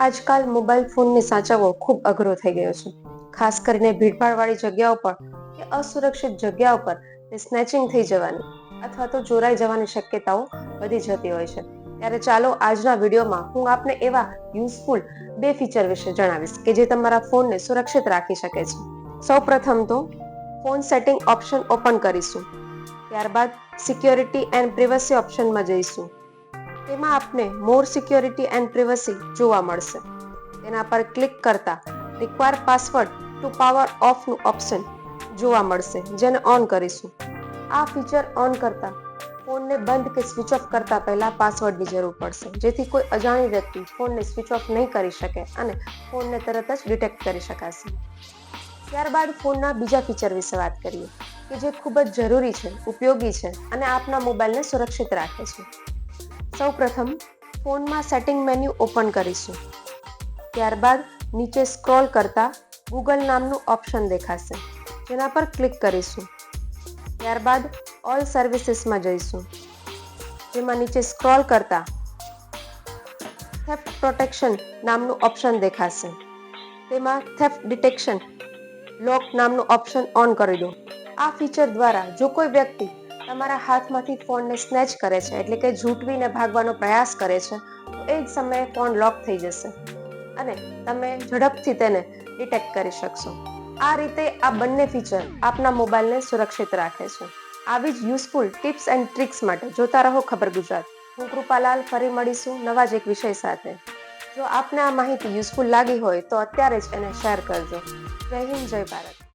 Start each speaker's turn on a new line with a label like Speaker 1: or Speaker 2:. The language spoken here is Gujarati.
Speaker 1: આજકાલ મોબાઈલ ફોનને સાચવવો ખૂબ અઘરો થઈ ગયો છે. ખાસ કરીને ભીડભાડવાળી જગ્યાઓ પર કે અસુરક્ષિત જગ્યાઓ પર સ્નેચિંગ થઈ જવાની અથવા તો ચોરાઈ જવાની શક્યતાઓ વધી જતી હોય છે. ત્યારે ચાલો આજના વિડીયોમાં હું આપને એવા યુઝફુલ બે ફીચર વિશે જણાવીશ કે જે તમારા ફોનને સુરક્ષિત રાખી શકે છે. સૌ પ્રથમ તો ફોન સેટિંગ ઓપ્શન ઓપન કરીશું. ત્યારબાદ સિક્યોરિટી એન્ડ પ્રિવસી ઓપ્શનમાં જઈશું. તેમાં આપને મોર સિક્યોરિટી એન્ડ પ્રિવસી જોવા મળશે. તેના પર ક્લિક કરતા રિક્વાયર પાસવર્ડ ટુ પાવર ઓફનું ઓપ્શન જોવા મળશે, જેને ઓન કરીશું. આ ફીચર ઓન કરતા ફોનને બંધ કે સ્વિચ ઓફ કરતા પહેલા પાસવર્ડની જરૂર પડશે. જેથી કોઈ અજાણી વ્યક્તિ ફોનને સ્વિચ ઓફ નહીં કરી શકે અને ફોનને તરત જ ડિટેક્ટ કરી શકાશે. ત્યારબાદ ફોનના બીજા ફીચર વિશે વાત કરીએ, કે જે ખૂબ જ જરૂરી છે, ઉપયોગી છે અને આપના મોબાઈલને સુરક્ષિત રાખે છે. સૌ પ્રથમ ફોનમાં સેટિંગ મેન્યુ ઓપન કરીશું. ત્યારબાદ નીચે સ્ક્રોલ કરતાં ગૂગલ નામનું ઓપ્શન દેખાશે, જેના પર ક્લિક કરીશું. ત્યારબાદ ઓલ સર્વિસીસમાં જઈશું, જેમાં નીચે સ્ક્રોલ કરતા થેફ્ટ પ્રોટેક્શન નામનું ઓપ્શન દેખાશે. તેમાં થેફ્ટ ડિટેક્શન લોક નામનું ઓપ્શન ઓન કરી દો. આ ફીચર દ્વારા જો કોઈ વ્યક્તિ તમારા હાથમાંથી ફોનને સ્નેચ કરે છે, એટલે કે ઝૂંટવીને ભાગવાનો પ્રયાસ કરે છે, તો એ જ સમયે ફોન લોક થઈ જશે અને તમે ઝડપથી તેને ડિટેક્ટ કરી શકશો. આ રીતે આ બંને ફીચર આપના મોબાઈલને સુરક્ષિત રાખે છે. આવી જ યુઝફુલ ટિપ્સ એન્ડ ટ્રિક્સ માટે જોતા રહો ખબર ગુજરાત. હું કૃપાલાલ, ફરી મળીશું નવા જ એક વિષય સાથે. જો આપને આ માહિતી યુઝફુલ લાગી હોય તો અત્યારે જ એને શેર કરજો. જય હિન્દ, જય ભારત.